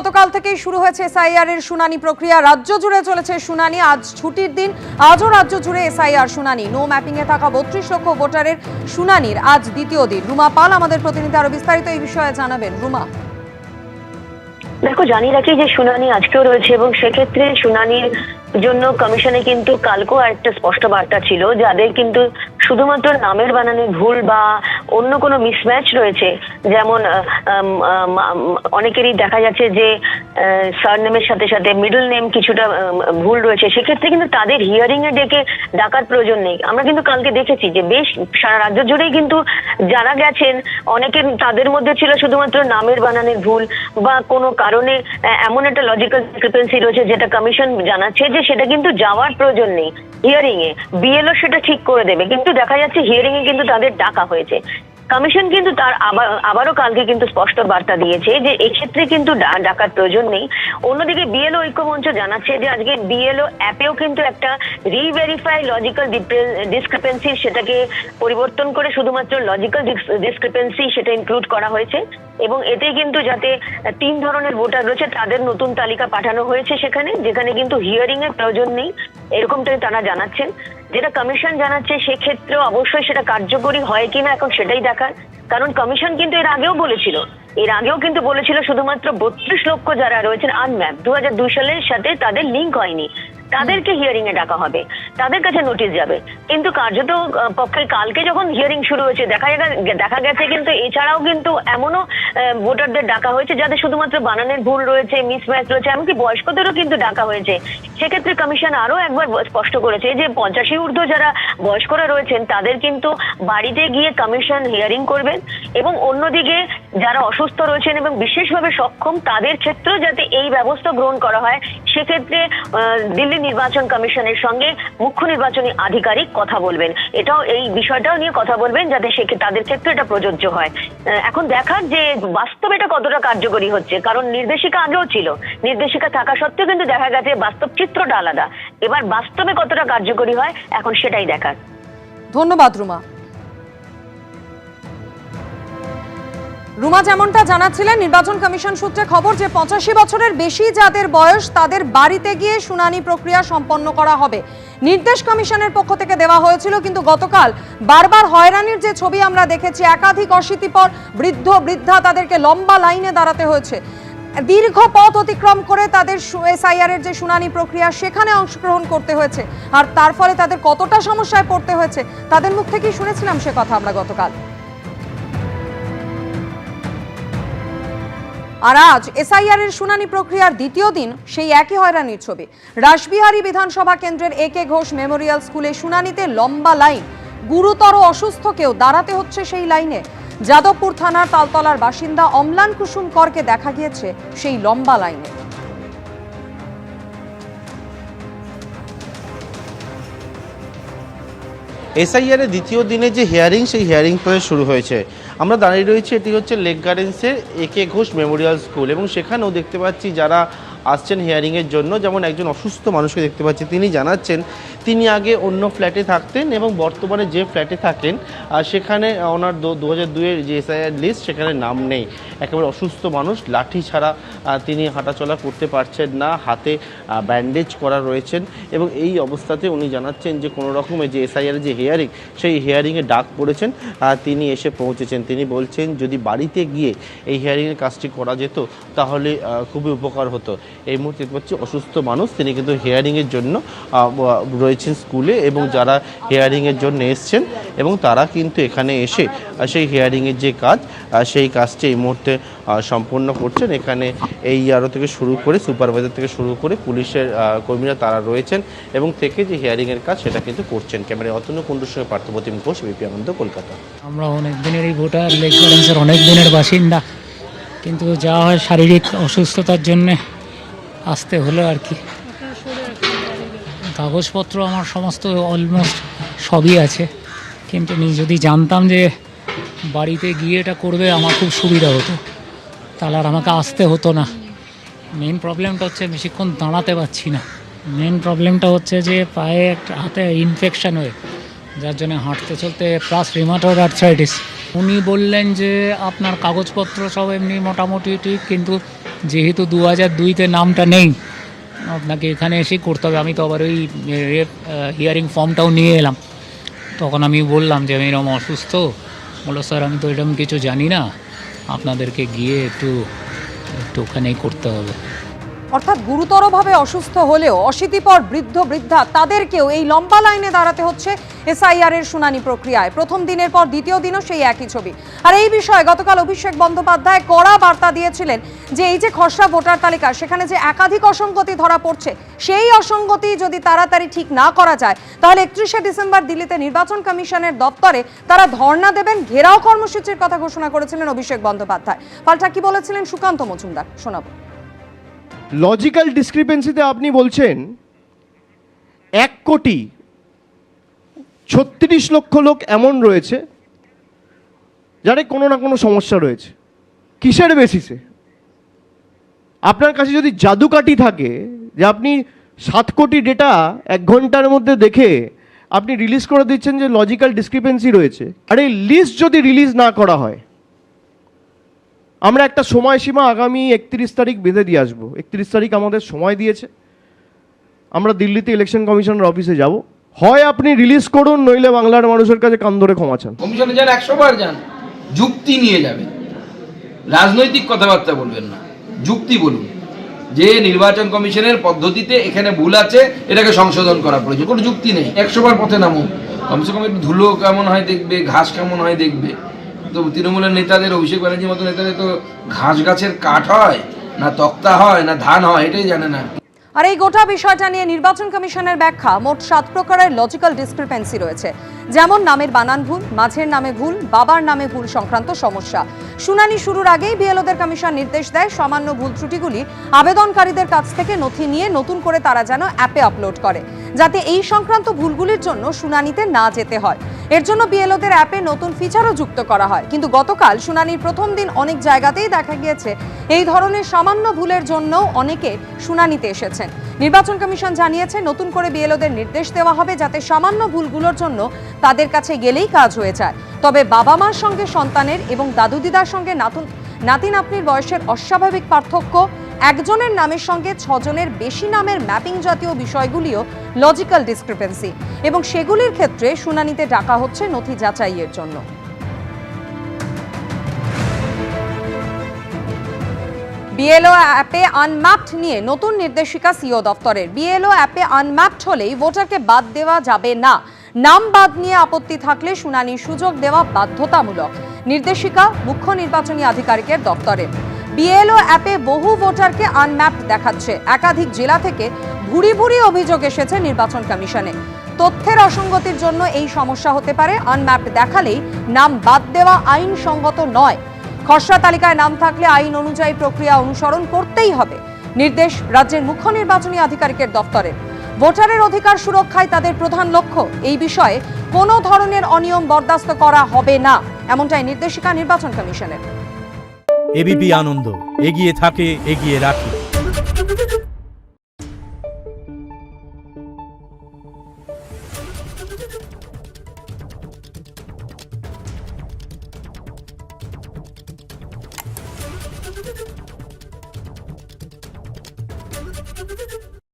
গতকাল থেকেই শুরু হয়েছে এসআইআর এর শুনানি প্রক্রিয়া। রাজ্য জুড়ে চলেছে শুনানি। আজ ছুটির দিন। আজও রাজ্য জুড়ে এসআইআর শুনানি। নো ম্যাপিং এ থাকা বত্রিশ লক্ষ ভোটারের শুনানির আজ দ্বিতীয় দিন। রুমা পাল আমাদের প্রতিনিধি। আরও বিস্তারিত এই বিষয়ে জানাবেন। রুমা। দেখো, জানিয়ে রাখি যে শুনানি আজকেও রয়েছে এবং সেক্ষেত্রে শুনানির জন্য কমিশনে কিন্তু কালকেও একটা স্পষ্ট বার্তা ছিল। যাদের কিন্তু শুধুমাত্র নামের বানানে ভুল বা অন্য কোনো মিসম্যাচ রয়েছে। যেমন অনেকেরই দেখা যাচ্ছে যে সারনেমের সাথে সাথে মিডল নেম কিছুটা ভুল রয়েছে। সেক্ষেত্রে কিন্তু তাদের হিয়ারিং এ ডেকে ডাকার প্রয়োজন নেই। আমরা কিন্তু কালকে দেখেছি যে বেশ সারা রাজ্য জুড়েই কিন্তু যারা গেছেন, অনেকের তাদের মধ্যে ছিল শুধুমাত্র নামের বানানের ভুল বা কোনো কারণে এমন একটা লজিক্যাল ডিসক্রিপেন্সি রয়েছে যেটা কমিশন জানাচ্ছে যে সেটা কিন্তু যাওয়ার প্রয়োজন নেই। হিয়ারিং এ বিএলও সেটা ঠিক করে দেবে। কিন্তু দেখা যাচ্ছে হিয়ারিং এ কিন্তু তাদের ডাকা হয়েছে। কমিশন কিন্তু তার আবার, আবারও কালকে কিন্তু স্পষ্ট বার্তা দিয়েছে যে এক্ষেত্রে কিন্তু ডাকার প্রয়োজন নেই। অন্যদিকে বিএলও ঐক্যমঞ্চ জানাচ্ছে যে আজকে বিএলও অ্যাপেও কিন্তু একটা রিভেরিফাই লজিক্যাল ডিসক্রিপেন্সি সেটাকে পরিবর্তন করে শুধুমাত্র লজিক্যাল ডিসক্রিপেন্সি সেটা ইনক্লুড করা হয়েছে। এবং এতে কিন্তু যাতে তিন ধরনের ভোটার রয়েছে, তাদের নতুন তালিকা পাঠানো হয়েছে সেখানে, যেখানে কিন্তু হিয়ারিং এর প্রয়োজন নেই, এরকমটাই তারা জানাচ্ছেন। যেটা কমিশন জানাচ্ছে সেক্ষেত্রে অবশ্যই সেটা কার্যকরী হয় কিনা এখন সেটাই দেখার। কারণ কমিশন কিন্তু এর আগেও বলেছিল, এর আগেও কিন্তু বলেছিল শুধুমাত্র বত্রিশ লক্ষ যারা রয়েছেন আনম্যাপ দু হাজার দুই সালের সাথে তাদের লিঙ্ক হয়নি। তাদেরকে হিয়ারিং এ ডাকা হবে। তাদের কাছে নোটিশ যাবে। কিন্তু কার্যত পক্ষে কালকে যখন হিয়ারিং শুরু হয়েছে, দেখা দেখা গেছে কিন্তু এছাড়াও কিন্তু এমনও ভোটারদের ডাকা হয়েছে যাদের শুধুমাত্র বানানের ভুল রয়েছে মিসম্যাচ রয়েছে, এমনকি বয়স্কদেরও কিন্তু ডাকা হয়েছে। সেক্ষেত্রে কমিশন আরও একবার স্পষ্ট করেছে যে পঞ্চাশি ঊর্ধ্ব যারা বয়স্করা রয়েছেন, তাদের কিন্তু বাড়িতে গিয়ে কমিশন হিয়ারিং করবেন এবং অন্যদিকে যারা অসুস্থ রয়েছেন এবং বিশেষভাবে সক্ষম, তাদের ক্ষেত্রেও যাতে এই ব্যবস্থা গ্রহণ করা হয়, সেক্ষেত্রে দিল্লি নির্বাচন কমিশনের সঙ্গে মুখ্য নির্বাচনী আধিকারিক কথা বলবেন। এটাও, এই বিষয়টাও নিয়ে কথা বলবেন যাতে সে তাদের ক্ষেত্রে এটা প্রযোজ্য হয়। এখন দেখার যে বাস্তবে এটা কতটা কার্যকরী হচ্ছে, কারণ নির্দেশিকা আগেও ছিল। নির্দেশিকা থাকা সত্ত্বেও কিন্তু দেখা গেছে বাস্তব চিত্রটা আলাদা। এবার বাস্তবে কতটা কার্যকরী হয়, এখন সেটাই দেখার। ধন্যবাদ, রুমা। রুমা যেমনটা জানাচ্ছিলেন, নির্বাচন কমিশন সূত্রে খবর যে পঁচাশি বছরের বেশি যাদের বয়স তাদের বাড়িতে গিয়ে শুনানি প্রক্রিয়া সম্পন্ন করা হবে। নির্দেশ কমিশনের পক্ষ থেকে দেওয়া হয়েছিল, কিন্তু গতকাল বারবার হয়রানির যে ছবি আমরা দেখেছি, একাধিক অশীতিপর বৃদ্ধ, বৃদ্ধা তাদেরকে লম্বা লাইনে দাঁড়াতে হয়েছে। দীর্ঘ পথ অতিক্রম করে তাদের এসআইআর এর যে শুনানি প্রক্রিয়া, সেখানে অংশগ্রহণ করতে হয়েছে। আর তার ফলে তাদের কতটা সমস্যায় পড়তে হয়েছে, তাদের মুখ থেকেই শুনেছিলাম সে কথা আমরা গতকাল। আর আজ এসআইআর এর শুনানি প্রক্রিয়ার দ্বিতীয় দিন, সেই একই হয়রানির ছবি। রাসবিহারী বিধানসভা কেন্দ্রের এ কে ঘোষ মেমোরিয়াল স্কুলে শুনানিতে লম্বা লাইন। গুরুতর অসুস্থকেও দাঁড়াতে হচ্ছে সেই লাইনে। যাদবপুর থানার তালতলার বাসিন্দা অম্লান কুসুম করকে দেখা গিয়েছে সেই লম্বা লাইনে। এসআইআর এর দ্বিতীয় দিনে যে হিয়ারিং সেই হিয়ারিং প্রসেস শুরু হয়েছে। আমরা দাঁড়িয়ে রয়েছি, এটি হচ্ছে lake গার্ডেন্সের A K Ghosh memorial school এবং সেখানেও দেখতে পাচ্ছি যারা আসছেন হিয়ারিংয়ের জন্য। যেমন একজন অসুস্থ মানুষকে দেখতে পাচ্ছি, তিনি জানাচ্ছেন, তিনি আগে অন্য ফ্ল্যাটে থাকতেন এবং বর্তমানে যে ফ্ল্যাটে থাকেন সেখানে ওনার দু হাজার দুইয়ের যে এসআইআর লিস্ট সেখানে নাম নেই। একেবারে অসুস্থ মানুষ, লাঠি ছাড়া তিনি হাঁটাচলা করতে পারছেন না, হাতে ব্যান্ডেজ করা রয়েছেন এবং এই অবস্থাতে উনি জানাচ্ছেন যে কোনো রকমের যে এসআইআর যে হিয়ারিং সেই হিয়ারিংয়ে ডাক পড়েছেন তিনি এসে পৌঁছেছেন। তিনি বলছেন, যদি বাড়িতে গিয়ে এই হিয়ারিংয়ের কাজটি করা যেত, তাহলে খুবই উপকার হতো। এই মুহূর্তে দেখতে পাচ্ছি অসুস্থ মানুষ। তিনি কিন্তু হিয়ারিংয়ের জন্য রয়েছেন স্কুলে এবং যারা হিয়ারিংয়ের জন্য এসছেন এবং তারা কিন্তু এখানে এসে সেই হিয়ারিংয়ের যে কাজ সেই কাজটি এই মুহূর্তে সম্পন্ন করছেন। এখানে এই আরও থেকে শুরু করে সুপারভাইজার থেকে শুরু করে পুলিশের কর্মীরা তারা রয়েছেন এবং থেকে যে হিয়ারিংয়ের কাজ সেটা কিন্তু করছেন। ক্যামেরায় অতন্য কুণ্ডুর সঙ্গে পার্থপ্রতিম ঘোষ বিপি আনন্দ, কলকাতা। আমরা অনেক দিনের এই ভোটার অনেক দিনের বাসিন্দা। কিন্তু যা হয় শারীরিক অসুস্থতার জন্যে আসতে হলো আর কি। কাগজপত্র আমার সমস্ত অলমোস্ট সবই আছে। কিন্তু আমি যদি জানতাম যে বাড়িতে গিয়ে এটা করবে, আমার খুব সুবিধা হতো। তাহলে আর আমাকে আসতে হতো না। মেন প্রবলেমটা হচ্ছে বেশিক্ষণ দাঁড়াতে পারছি না। মেন প্রবলেমটা হচ্ছে যে পায়ে একটা হাতে ইনফেকশান হয়ে, যার জন্য হাঁটতে চলতে প্লাস রিমাটয়েড আর্থ্রাইটিস উনি বললেন যে আপনার কাগজপত্র সব এমনি মোটামুটি ঠিক, কিন্তু যেহেতু দু হাজার দুইতে নামটা নেই, আপনাকে এখানে এসেই করতে হবে। আমি তো আবার ওই হিয়ারিং ফর্মটাও নিয়ে এলাম। তখন আমি বললাম যে আমি এরকম অসুস্থ। বলল, স্যার, আমি তো এরকম কিছু জানি না। আপনাদেরকে গিয়ে একটু একটু ওখানেই করতে হবে। অর্থাৎ গুরুতরভাবে অসুস্থ হলেও অশীতিপর বৃদ্ধ বৃদ্ধা তাদেরকেও এই লম্বা লাইনে দাঁড়াতে হচ্ছে এসআইআর এর শুনানি প্রক্রিয়ায়। প্রথম দিনের পর দ্বিতীয় দিনও সেই একই ছবি। আর এই বিষয়ে গতকাল অভিষেক বন্দ্যোপাধ্যায় কড়া বার্তা দিয়েছিলেন যে এই যে খসড়া ভোটার তালিকা, সেখানে যে একাধিক অসঙ্গতি ধরা পড়ছে, সেই অসঙ্গতি যদি তাড়াতাড়ি ঠিক না করা যায়, তাহলে একত্রিশে ডিসেম্বর দিল্লিতে নির্বাচন কমিশনের দপ্তরে তারা ধর্ণা দেবেন, ঘেরাও কর্মসূচির কথা ঘোষণা করেছিলেন অভিষেক বন্দ্যোপাধ্যায়। পাল্টা কি বলেছিলেন সুকান্ত মজুমদার? শোনাবো। লজিক্যাল ডিসক্রিপেন্সিতে আপনি বলছেন এক কোটি ছত্রিশ লক্ষ লোক এমন রয়েছে যাদের কোনো না কোনো সমস্যা রয়েছে। কিসের বেসিসে আপনার কাছে যদি জাদুকাঠি থাকে, যে আপনি সাত কোটি ডেটা এক ঘণ্টার মধ্যে দেখে আপনি রিলিজ করে দিচ্ছেন যে লজিক্যাল ডিসক্রিপেন্সি রয়েছে, আর এই লিস্ট যদি রিলিজ না করা হয় আমরা একটা সময়সীমা আগামী একত্রিশ তারিখ বেঁধে দিয়ে আসব। একত্রিশ তারিখ আমাদের সময় দিয়েছে। আমরা দিল্লিতে ইলেকশন কমিশনের অফিসে যাব। হয় আপনি রিলিজ করুন, নইলে বাংলার মানুষের কাছে কান ধরে ক্ষমা চান। কমিশনে যান, একশো বার যান। যুক্তি নিয়ে যাবেন রাজনৈতিক কথাবার্তা বলবেন না। যুক্তি বলুন। যে নির্বাচন কমিশনের পদ্ধতিতে এখানে ভুল আছে, এটাকে সংশোধন করা প্রয়োজন। কোনো যুক্তি নেই। একশো বার পথে নামুন। কমসে কম একটু ধুলো কেমন হয় দেখবে, ঘাস কেমন হয় দেখবে। তো তৃণমূলের নেতাদের, অভিষেক ব্যানার্জির মতো নেতাদের তো ঘাস গাছের কাঠ হয়, না তক্তা হয়, না ধান হয়, এটাই জানে না। আর এই গোটা বিষয়টা নিয়ে নির্বাচন কমিশনের ব্যাখ্যা, মোট সাত প্রকারের লজিক্যাল ডিসক্রিপেন্সি রয়েছে। যেমন, নামের বানান ভুল, মাঝের নামে ভুল, বাবার নামে ভুল সংক্রান্ত সমস্যা। শুনানি শুরুর আগেই বিএলওদের কমিশন নির্দেশ দেয় সামান্য ভুল ত্রুটিগুলি আবেদনকারীদের কাছ থেকে নথি নিয়ে নতুন করে তারা যেন অ্যাপে আপলোড করে, যাতে এই সংক্রান্ত ভুলগুলির জন্য শুনানিতে না যেতে হয়। এর জন্য বিএলওদের অ্যাপে নতুন ফিচারও যুক্ত করা হয়। কিন্তু গতকাল শুনানির প্রথম দিন অনেক জায়গাতেই দেখা গিয়েছে, এই ধরনের সামান্য ভুলের জন্য অনেকে শুনানিতে এসেছেন। নির্বাচন কমিশন জানিয়েছে, নতুন করে বিএলওদের নির্দেশ দেওয়া হবে যাতে সামান্য ভুলগুলোর জন্য তাদের কাছে গেলেই কাজ হয়ে যায়। তবে বাবা মার সঙ্গে সন্তানের এবং দাদু দিদার সঙ্গে নাতুন নাতি নাতনির বয়সের অস্বাভাবিক পার্থক্য, একজনের নামের সঙ্গে ছজনের বেশি নামের ম্যাপিং জাতীয় বিষয়গুলিও লজিক্যাল ডিসক্রিপেন্সি এবং সেগুলির ক্ষেত্রে শুনানিতে ডাকা হচ্ছে নথি যাচাইয়ের জন্য। বিএলও অ্যাপে আনম্যাপড নিয়ে নতুন নির্দেশিকা সিও দফতরের বিএলও অ্যাপে আনম্যাপড হলেই ভোটারকে বাদ দেওয়া যাবে না। নাম বাদ নিয়ে আপত্তি থাকলে শুনানির সুযোগ দেওয়া বাধ্যতামূলক। নির্দেশিকা, মুখ্য নির্বাচনী আধিকারিকের দপ্তরের বিএলও অ্যাপে বহু ভোটারকে আনম্যাপড দেখাচ্ছে। একাধিক জেলা থেকে ভুরি ভুরি অভিযোগ এসেছে নির্বাচন কমিশনে। তথ্যের অসঙ্গতির জন্য এই সমস্যা হতে পারে। আনম্যাপড দেখালেই নাম বাদ দেওয়া আইনসঙ্গত নয়। খসড়া তালিকায় নাম থাকলে আইন অনুযায়ী প্রক্রিয়া অনুসরণ করতেই হবে। নির্দেশ রাজ্যের মুখ্য নির্বাচনী আধিকারিকের দপ্তরের ভোটারের অধিকার সুরক্ষায় তাদের প্রধান লক্ষ্য। এই বিষয়ে কোনো ধরনের অনিয়ম বরদাস্ত করা হবে না, এমনটাই নির্দেশিকা নির্বাচন কমিশনের। এবিপি আনন্দ, এগিয়ে থাকে, এগিয়ে রাখে।